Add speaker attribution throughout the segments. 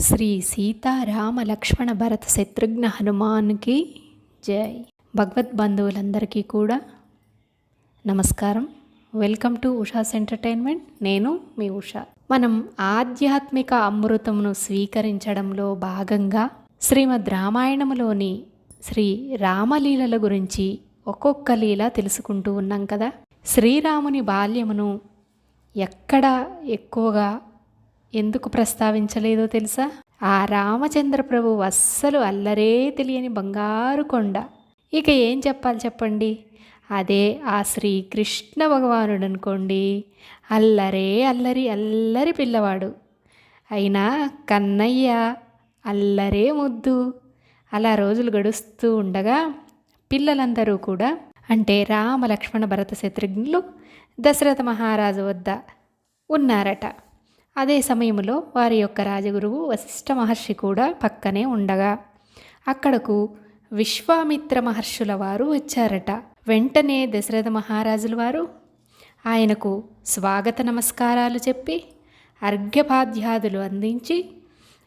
Speaker 1: శ్రీ సీతారామ లక్ష్మణ భరత శత్రుఘ్న హనుమాన్కి జై. భగవద్ బంధువులందరికీ కూడా నమస్కారం. Welcome to Usha's entertainment. నేను మీ ఉషా. మనం ఆధ్యాత్మిక అమృతమును స్వీకరించడంలో భాగంగా శ్రీమద్ రామాయణములోని శ్రీ రామలీలల గురించి ఒక్కొక్క లీల తెలుసుకుంటూ ఉన్నాం కదా. శ్రీరాముని బాల్యమును ఎక్కడ ఎక్కువగా ఎందుకు ప్రస్తావించలేదో తెలుసా? ఆ రామచంద్ర ప్రభు అస్సలు అల్లరే తెలియని బంగారు కొండ. ఇక ఏం చెప్పాలి చెప్పండి? అదే ఆ శ్రీకృష్ణ భగవానుడు అనుకోండి. అల్లరే అల్లరి అల్లరి పిల్లవాడు. అయినా కన్నయ్య అల్లరే ముద్దు. అలా రోజులు గడుస్తూ ఉండగా పిల్లలందరూ కూడా అంటే రామ లక్ష్మణ భరత శత్రుఘ్నులు దశరథ మహారాజు వద్ద ఉన్నారట. అదే సమయంలో వారి యొక్క రాజగురువు వశిష్ఠ మహర్షి కూడా పక్కనే ఉండగా అక్కడకు విశ్వామిత్ర మహర్షుల వారు వచ్చారట. వెంటనే దశరథ మహారాజుల వారు ఆయనకు స్వాగత నమస్కారాలు చెప్పి అర్ఘ్యపాధ్యాదులు అందించి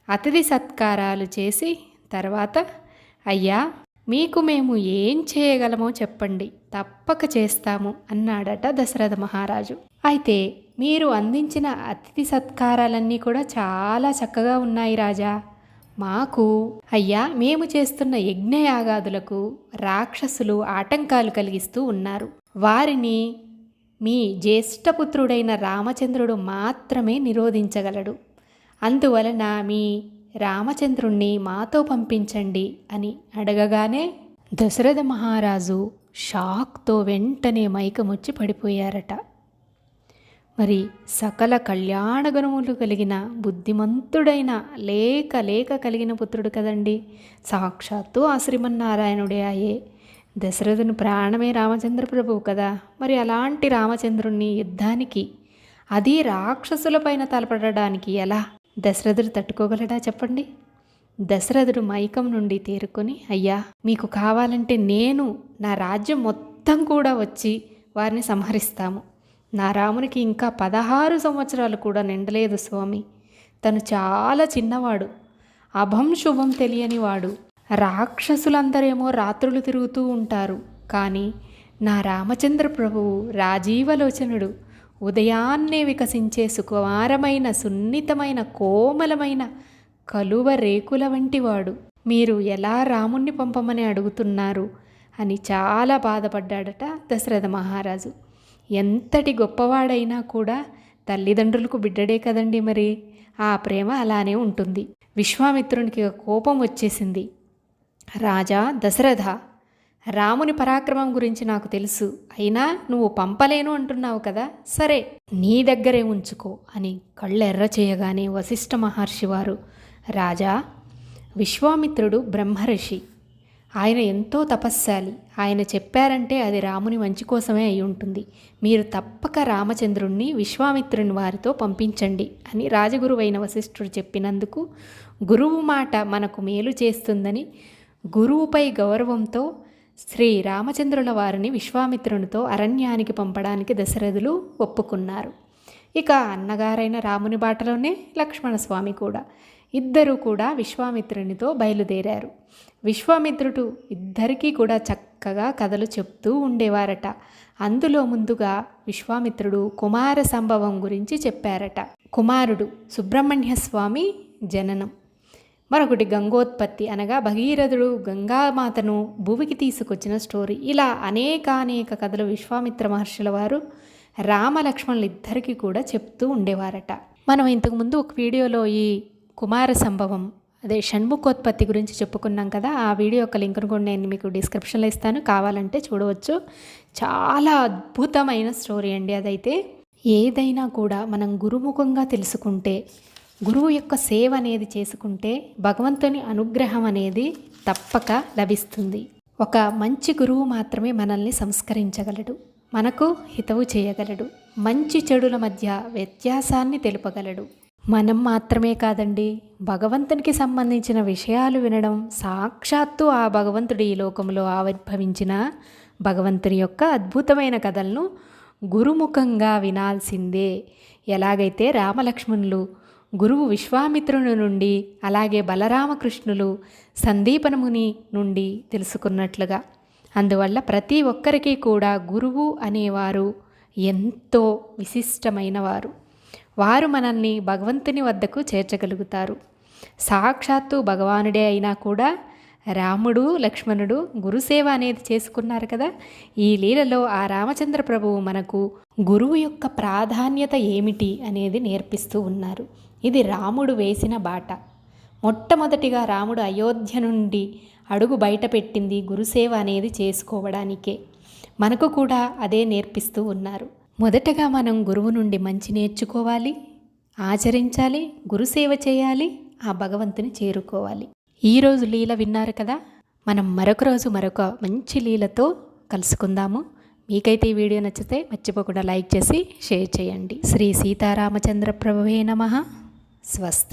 Speaker 1: అతిథి సత్కారాలు చేసి తర్వాత అయ్యా మీకు మేము ఏం చేయగలమో చెప్పండి. తప్పక చేస్తాము అన్నాడట దశరథ మహారాజు. అయితే మీరు అందించిన అతిథి సత్కారాలన్నీ కూడా చాలా చక్కగా ఉన్నాయి రాజా. మాకు అయ్యా మేము చేస్తున్న యజ్ఞయాగాదులకు రాక్షసులు ఆటంకాలు కలిగిస్తూ ఉన్నారు. వారిని మీ జ్యేష్ఠపుత్రుడైన రామచంద్రుడు మాత్రమే నిరోధించగలడు. అందువలన మీ రామచంద్రుణ్ణి మాతో పంపించండి అని అడగగానే దశరథ మహారాజు షాక్తో వెంటనే మైకముచ్చి పడిపోయారట. మరి సకల కళ్యాణగుణములు కలిగిన బుద్ధిమంతుడైన లేక లేక కలిగిన పుత్రుడు కదండి. సాక్షాత్తు ఆ శ్రీమన్నారాయణుడే అయ్యే. దశరథుని ప్రాణమే రామచంద్ర ప్రభువు కదా. మరి అలాంటి రామచంద్రుణ్ణి యుద్ధానికి అది రాక్షసులపైన తలపడడానికి ఎలా దశరథుడు తట్టుకోగలడా చెప్పండి? దశరథుడు మైకం నుండి తేరుకొని అయ్యా మీకు కావాలంటే నేను నా రాజ్యం మొత్తం కూడా వచ్చి వారిని సంహరిస్తాము. నా రామునికి ఇంకా పదహారు సంవత్సరాలు కూడా నిండలేదు స్వామి. తను చాలా చిన్నవాడు. అభం శుభం తెలియని వాడు. రాక్షసులందరేమో రాత్రులు తిరుగుతూ ఉంటారు. కానీ నా రామచంద్ర ప్రభువు రాజీవలోచనుడు. ఉదయాన్నే వికసించే సుకుమారమైన సున్నితమైన కోమలమైన కలువ రేకుల వంటివాడు మీరు ఎలా రాముణ్ణి పంపమని అడుగుతున్నారు? అని చాలా బాధపడ్డాడట దశరథ మహారాజు. ఎంతటి గొప్పవాడైనా కూడా తల్లిదండ్రులకు బిడ్డడే కదండి మరి. ఆ ప్రేమ అలానే ఉంటుంది. విశ్వామిత్రునికి కోపం వచ్చేసింది. రాజా దశరథ రాముని పరాక్రమం గురించి నాకు తెలుసు. అయినా నువ్వు పంపలేను అంటున్నావు కదా? సరే నీ దగ్గరే ఉంచుకో అని కళ్ళెర్ర చేయగానే వశిష్ఠ మహర్షి వారు రాజా విశ్వామిత్రుడు బ్రహ్మర్షి. ఆయన ఎంతో తపస్శాలి. ఆయన చెప్పారంటే అది రాముని మంచి కోసమే అయి ఉంటుంది. మీరు తప్పక రామచంద్రుణ్ణి విశ్వామిత్రుని వారితో పంపించండి అని రాజగురువైన వశిష్ఠుడు చెప్పినందుకు గురువు మాట మనకు మేలు చేస్తుందని గురువుపై గౌరవంతో శ్రీ రామచంద్రుల వారిని విశ్వామిత్రునితో అరణ్యానికి పంపడానికి దశరథులు ఒప్పుకున్నారు. ఇక అన్నగారైన రాముని బాటలోనే లక్ష్మణస్వామి కూడా. ఇద్దరూ కూడా విశ్వామిత్రునితో బయలుదేరారు. విశ్వామిత్రుడు ఇద్దరికీ కూడా చక్కగా కథలు చెప్తూ ఉండేవారట. అందులో ముందుగా విశ్వామిత్రుడు కుమార సంభవం గురించి చెప్పారట. కుమారుడు సుబ్రహ్మణ్య స్వామి జననం. మరొకటి గంగోత్పత్తి అనగా భగీరథుడు గంగామాతను భూమికి తీసుకొచ్చిన స్టోరీ. ఇలా అనేకానేక కథలు విశ్వామిత్ర మహర్షుల వారు రామలక్ష్మణులు ఇద్దరికీ కూడా చెప్తూ ఉండేవారట. మనం ఇంతకుముందు ఒక వీడియోలో ఈ కుమార సంభవం అదే షణ్ముఖోత్పత్తి గురించి చెప్పుకున్నాం కదా ఆ వీడియో యొక్క లింక్ను కూడా నేను మీకు డిస్క్రిప్షన్లో ఇస్తాను. కావాలంటే చూడవచ్చు. చాలా అద్భుతమైన స్టోరీ అండి అదైతే. ఏదైనా కూడా మనం గురుముఖంగా తెలుసుకుంటే గురువు యొక్క సేవ అనేది చేసుకుంటే భగవంతుని అనుగ్రహం అనేది తప్పక లభిస్తుంది. ఒక మంచి గురువు మాత్రమే మనల్ని సంస్కరించగలడు. మనకు హితవు చేయగలడు. మంచి చెడుల మధ్య వ్యత్యాసాన్ని తెలుపగలడు. మనం మాత్రమే కాదండి భగవంతునికి సంబంధించిన విషయాలు వినడం సాక్షాత్తు ఆ భగవంతుడి ఈ లోకంలో ఆవిర్భవించిన భగవంతుని యొక్క అద్భుతమైన కథలను గురుముఖంగా వినాల్సిందే. ఎలాగైతే రామలక్ష్మణులు గురువు విశ్వామిత్రుని నుండి అలాగే బలరామకృష్ణులు సందీపనముని నుండి తెలుసుకున్నట్లుగా. అందువల్ల ప్రతి ఒక్కరికి కూడా గురువు అనేవారు ఎంతో విశిష్టమైన వారు వారు మనల్ని భగవంతుని వద్దకు చేర్చగలుగుతారు. సాక్షాత్తు భగవానుడే అయినా కూడా రాముడు లక్ష్మణుడు గురుసేవ అనేది చేసుకున్నారు కదా. ఈ లీలలో ఆ రామచంద్ర ప్రభువు మనకు గురువు యొక్క ప్రాధాన్యత ఏమిటి అనేది నేర్పిస్తూ ఉన్నారు. ఇది రాముడు వేసిన బాట. మొట్టమొదటిగా రాముడు అయోధ్య నుండి అడుగు బయట పెట్టింది గురుసేవ అనేది చేసుకోవడానికే. మనకు కూడా అదే నేర్పిస్తూ ఉన్నారు. మొదటగా మనం గురువు నుండి మంచి నేర్చుకోవాలి ఆచరించాలి గురుసేవ చేయాలి ఆ భగవంతుని చేరుకోవాలి. ఈరోజు లీల విన్నారు కదా? మనం మరొక రోజు మరొక మంచి లీలతో కలుసుకుందాము. మీకైతే ఈ వీడియో నచ్చితే మర్చిపోకుండా లైక్ చేసి షేర్ చేయండి. శ్రీ సీతారామచంద్ర ప్రభువే నమ. స్వస్తి.